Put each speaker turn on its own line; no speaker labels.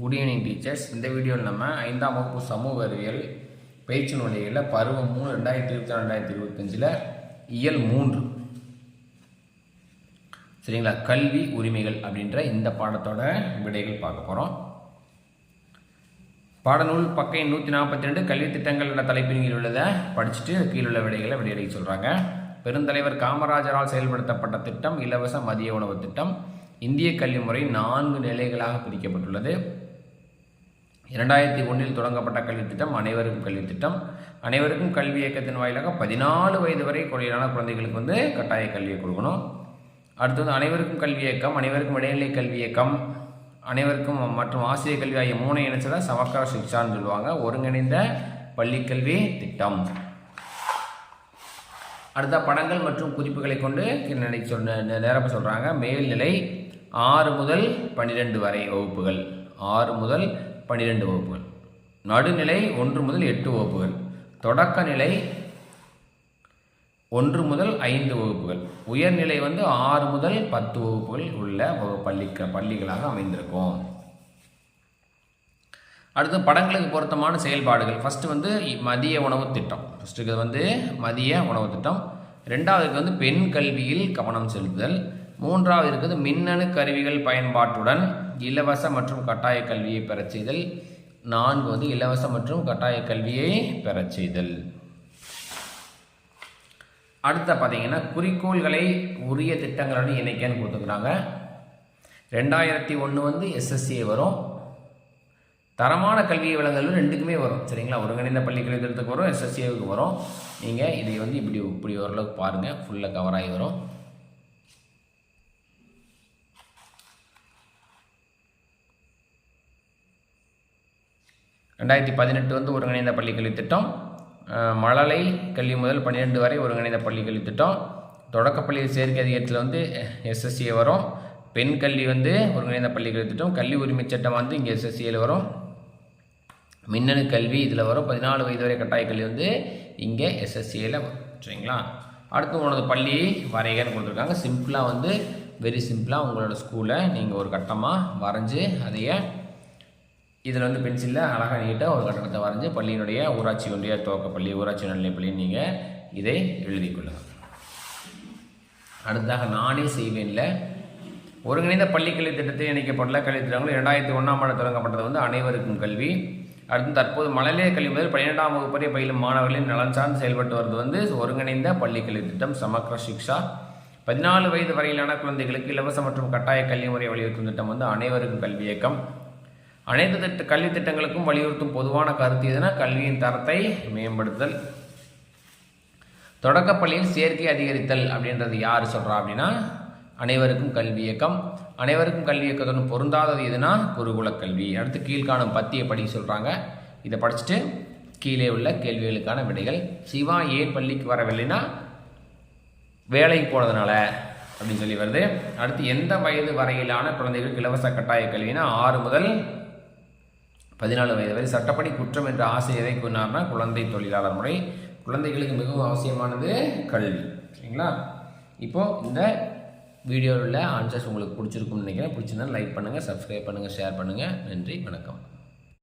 Good evening teachers இந்த வீடியோவில் நம்ம ஐந்தாம் வகுப்பு சமூக அறிவியல் பயிற்சி நிலையில் பருவம் மூணு ரெண்டாயிரத்தி இருபத்தி ரெண்டாயிரத்தி இருபத்தஞ்சில் இயல் மூன்று. சரிங்களா? கல்வி உரிமைகள் அப்படின்ற இந்த பாடத்தோட விடைகள் பார்க்க போகிறோம் பாடநூல் பக்க எண் நூற்றி நாற்பத்தி ரெண்டு கல்வி திட்டங்கள் என்ற தலைப்பின் கீழ் உள்ளதை படிச்சுட்டு கீழுள்ள விடைகளை விடையளிக்க சொல்கிறாங்க பெருந்தலைவர் காமராஜரால் செயல்படுத்தப்பட்ட திட்டம் இலவச மதிய உணவு திட்டம். இந்திய கல்வி முறை நான்கு நிலைகளாக பிரிக்கப்பட்டுள்ளது. இரண்டாயிரத்தி ஒன்றில் தொடங்கப்பட்ட கல்வி திட்டம் அனைவருக்கும் கல்வி திட்டம். அனைவருக்கும் கல்வி இயக்கத்தின் வாயிலாக பதினாலு வயது வரை குறையிலான குழந்தைகளுக்கு வந்து கட்டாய கல்வியை கொடுக்கணும். அடுத்தது அனைவருக்கும் கல்வி இயக்கம் அனைவருக்கும் இடைநிலை கல்வி இயக்கம் அனைவருக்கும் மற்றும் ஆசிரியர் கல்வி ஆகிய மூணை இணைச்சதை சமக்கர சிக்ஷான்னு சொல்லுவாங்க. ஒருங்கிணைந்த பள்ளிக்கல்வி திட்டம். அடுத்த படங்கள் மற்றும் குறிப்புகளை கொண்டு நினை சொல் நிரப்ப சொல்கிறாங்க மேல்நிலை ஆறு முதல் பன்னிரெண்டு வரை வகுப்புகள். ஆறு முதல் பன்னிரெண்டு வகுப்புகள். நடுநிலை ஒன்று முதல் எட்டு வகுப்புகள். தொடக்க நிலை ஒன்று முதல் ஐந்து வகுப்புகள். உயர்நிலை வந்து ஆறு முதல் பத்து வகுப்புகள் உள்ள பள்ளிக்க பள்ளிகளாக அமைந்திருக்கும். அடுத்து படங்களுக்கு பொருத்தமான செயல்பாடுகள். ஃபஸ்ட்டு வந்து மதிய உணவு திட்டம். ஃபஸ்ட்டுக்கு வந்து மதிய உணவு திட்டம். ரெண்டாவதுக்கு வந்து பெண் கல்வியில் கவனம் செலுத்துதல். மூன்றாவது இருக்குது மின்னணு கருவிகள் பயன்பாட்டுடன் இலவச மற்றும் கட்டாய கல்வியை பெறச் செய்தல். நான்கு வந்து இலவச மற்றும் கட்டாய கல்வியை பெறச் செய்தல். அடுத்த பார்த்தீங்கன்னா குறிக்கோள்களை உரிய திட்டங்களுடன் இணைக்கன்னு கொடுத்துக்கிறாங்க ரெண்டாயிரத்தி ஒன்று வந்து எஸ்எஸ்சிஏ வரும். தரமான கல்வியை வழங்கல் ரெண்டுக்குமே வரும். சரிங்களா? ஒருங்கிணைந்த பள்ளிக்கல்வி திட்டத்துக்கு வரும் எஸ்எஸ்சிஏவுக்கு வரும். நீங்கள் இதை வந்து இப்படி இப்படி ஓரளவுக்கு பாருங்கள் ஃபுல்லாக கவர் ஆகி வரும். ரெண்டாயிரத்தி பதினெட்டு வந்து ஒருங்கிணைந்த பள்ளிக்கல்வி திட்டம். மழலை கல்வி முதல் பன்னிரெண்டு வரை ஒருங்கிணைந்த பள்ளிக்கல்வி திட்டம். தொடக்கப்பள்ளி சேர்க்கை அதிகாரத்தில் வந்து எஸ்எஸ்சியை வரும். பெண் கல்வி வந்து ஒருங்கிணைந்த பள்ளிக்கல்வி திட்டம். கல்வி உரிமை சட்டம் வந்து இங்கே எஸ்எஸ்சியில் வரும். மின்னணு கல்வி இதில் வரும். பதினாலு வயது வரை கட்டாய கல்வி வந்து இங்கே எஸ்எஸ்சியில் சரிங்களா? அடுத்து உங்களோட பள்ளி வரைகன்னு கொடுத்துருக்காங்க. சிம்பிளாக வந்து வெரி சிம்பிளாக உங்களோட ஸ்கூலை நீங்கள் ஒரு கட்டமாக வரைஞ்சி அதையே இதில் வந்து பென்சிலில் அழகாக நீட்டாக ஒரு கட்டணத்தை வரைஞ்சி பள்ளியினுடைய ஊராட்சி ஒன்றிய துவக்கப்பள்ளி ஊராட்சி நிலைப்பள்ளி நீங்கள் இதை எழுதி கொள்ளுங்கள் அடுத்ததாக நானே செய்வேன்ல. ஒருங்கிணைந்த பள்ளிக்கல்வி திட்டத்தில் இணைக்கப்பட்டுள்ள கல்வி திட்டங்கள் இரண்டாயிரத்தி ஒன்றாம் ஆண்டு தொடங்கப்பட்டது வந்து அனைவருக்கும் கல்வி. அடுத்து தற்போது மழலைய கல்வி முதல் பன்னிரெண்டாம் வகுப்பு வரை பயிலும் மாணவர்களின் நலன் சார்ந்து செயல்பட்டு வருவது வந்து ஒருங்கிணைந்த பள்ளிக்கல்வி திட்டம் சமக்ர சிக்ஷா. பதினாலு வயது வரையிலான குழந்தைகளுக்கு இலவச மற்றும் கட்டாய கல்வி முறை வலியுறுத்தும் திட்டம் வந்து அனைவருக்கும் கல்வி இயக்கம். அனைத்து திட்ட கல்வி திட்டங்களுக்கும் வலியுறுத்தும் பொதுவான கருத்து எதுனா கல்வியின் தரத்தை மேம்படுத்தல். தொடக்கப்பள்ளியில் சேர்க்கை அதிகரித்தல் அப்படின்றது யார் சொல்கிறா அப்படின்னா அனைவருக்கும் கல்வி இயக்கம். அனைவருக்கும் கல்வி இயக்கத்துடன் பொருந்தாதது எதுனா குருகுல கல்வி. அடுத்து கீழ்காணும் பத்தியை படிக்க சொல்கிறாங்க இதை படிச்சுட்டு கீழே உள்ள கேள்விகளுக்கான விடைகள். சிவா ஏன் பள்ளிக்கு வரவில்லைன்னா வேலைக்கு போனதுனால அப்படின்னு சொல்லி வருது. அடுத்து எந்த வயது வரையிலான குழந்தைகளுக்கு இலவச கட்டாய கல்வினா ஆறு முதல் பதினாலு வயது வரை சட்டப்படி குற்றம் என்ற ஆசை எதை கூறினார்னா குழந்தை தொழிலாளர் முறை. குழந்தைகளுக்கு மிகவும் அவசியமானது கல்வி. சரிங்களா? இப்போது இந்த வீடியோவில் உள்ள ஆன்சர்ஸ் உங்களுக்கு பிடிச்சிருக்கும்னு நினைக்கிறேன். பிடிச்சிருந்தா லைக் பண்ணுங்கள் சப்ஸ்கிரைப் பண்ணுங்கள் ஷேர் பண்ணுங்கள் நன்றி வணக்கம்.